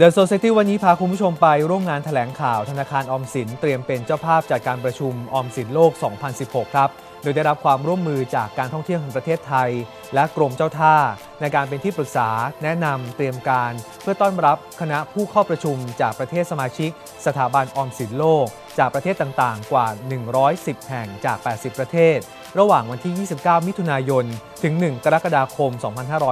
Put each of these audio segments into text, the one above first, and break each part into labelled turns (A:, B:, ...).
A: The Society วันนี้พาคุณผู้ชมไปร่วมงานแถลงข่าวธนาคารออมสิน เตรียมเป็นเจ้าภาพจัดการประชุมออมสินโลก 2016 ครับ โดยได้รับความร่วมมือจากการท่องเที่ยวแห่งประเทศไทย และกรมเจ้าท่า ในการเป็นที่ปรึกษา แนะนำเตรียมการ เพื่อต้อนรับคณะผู้เข้าประชุมจากประเทศสมาชิก สถาบันออมสินโลก จากประเทศต่างๆ กว่า 110 แห่งจาก 80 ประเทศ ระหว่างวันที่ 29 มิถุนายน ถึง 1 กรกฎาคม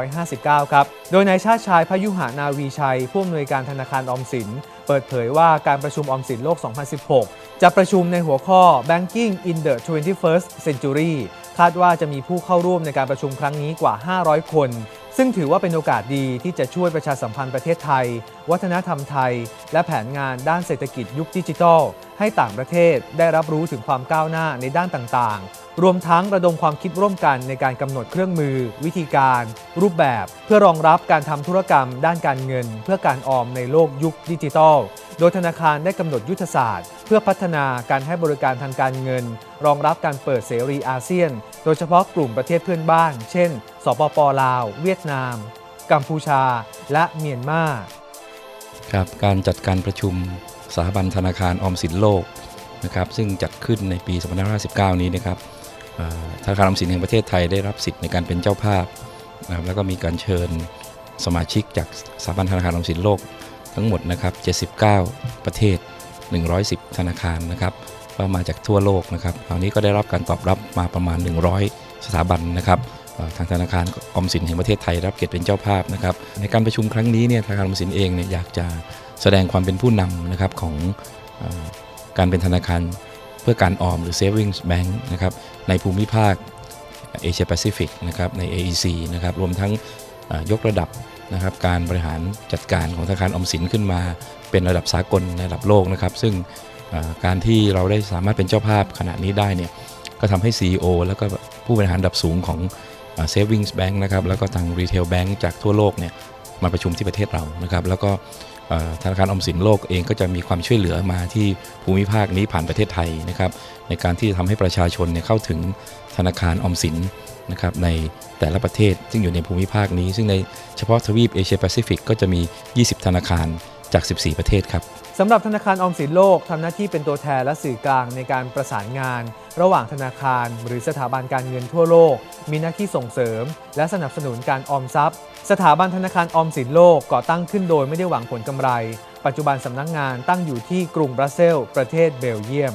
A: 2559 ครับ โดยนายชาติชายพยุหานาวีชัย ผู้อำนวยการธนาคารออมสิน เปิดเผยว่าการประชุมออมสินโลก 2016 จะประชุมในหัวข้อ Banking in the 21st Century คาดว่าจะมีผู้เข้าร่วมในการประชุมครั้งนี้กว่า 500 คน ซึ่งถือว่าเป็นโอกาสดีที่จะช่วยประชาสัมพันธ์ประเทศไทย วัฒนธรรมไทย และแผนงานด้านเศรษฐกิจยุคดิจิทัล ให้ต่างประเทศได้รับรู้ถึงความก้าวหน้าในด้านต่างๆ รวมทั้งระดมความคิดร่วมกันในการกำหนดเครื่องมือ วิธีการ รูปแบบ เพื่อรองรับการทำธุรกรรม ด้านการเงิน เพื่อการออมในโลกยุคดิจิทัล โดยธนาคารได้กำหนดยุทธศาสตร์ เพื่อพัฒนาการให้บริการทางการเงิน รองรับการเปิดเสรีอาเซียน โดยเฉพาะกลุ่มประเทศเพื่อนบ้าน เช่น สปปลาว เวียดนาม กัมพูชา และเมียนมา
B: ครับการจัดการประชุม สถาบันธนาคารออมสินโลกนะครับซึ่งจัดขึ้นในปี2559 นี้นะครับธนาคารออมสินแห่งประเทศไทยได้รับสิทธิ์ในการเป็นเจ้าภาพนะครับแล้วก็มีการเชิญสมาชิกจากสถาบันธนาคารออมสินโลกทั้งหมดนะครับ 79 ประเทศ 110 ธนาคารนะครับก็มาจากทั่วโลกนะครับคราวนี้ก็ได้รับการตอบรับมาประมาณ 100 สถาบันนะครับ ทางธนาคารออมสินแห่งประเทศไทยรับเกียรติเป็นเจ้าภาพนะครับในการประชุมครั้งนี้เนี่ยธนาคารออมสินเองเนี่ยอยากจะแสดงความเป็นผู้นำนะครับของอการเป็นธนาคารเพื่อการออมหรือ Savings Bank นะครับในภูมิภาคเอเชียแปซิฟิกนะครับใน AEC นะครับรวมทั้งยกระดับนะครับการบริหารจัดการของธนาคารออมสินขึ้นมาเป็นระดับสากลในระดับโลกนะครับ ซึ่งการที่เราได้สามารถเป็นเจ้าภาพขณะนี้ได้เนี่ยก็ทำให้ CEO แล้วก็ผู้บริหารระดับสูงของ เอ่อ Savings Bank นะครับแล้วก็ทาง Retail Bank จากทั่วโลกเนี่ยมาประชุมที่ประเทศเรานะครับแล้วก็ธนาคารอมสินโลกเองก็จะมีความช่วยเหลือมาที่ภูมิภาคนี้ผ่านประเทศไทยนะครับในการที่จะทำให้ประชาชนเนี่ยเข้าถึงธนาคารอมสินนะครับในแต่ละประเทศซึ่งอยู่ในภูมิภาคนี้ ซึ่งในเฉพาะทวีปเอเชียแปซิฟิกก็จะมี 20 ธนาคาร จาก 14 ประเทศครับ
A: สำหรับธนาคารออมสินโลกทำหน้าที่เป็นตัวแทนและสื่อกลางในการประสานงาน ระหว่างธนาคาร หรือสถาบันการเงินทั่วโลก มีหน้าที่ส่งเสริม และสนับสนุนการออมทรัพย์ สถาบันธนาคารออมสินโลกก่อตั้งขึ้นโดยไม่ได้หวังผลกำไร ปัจจุบันสำนักงงานตั้งอยู่ที่กรุงบรัสเซลประเทศเบลเยียม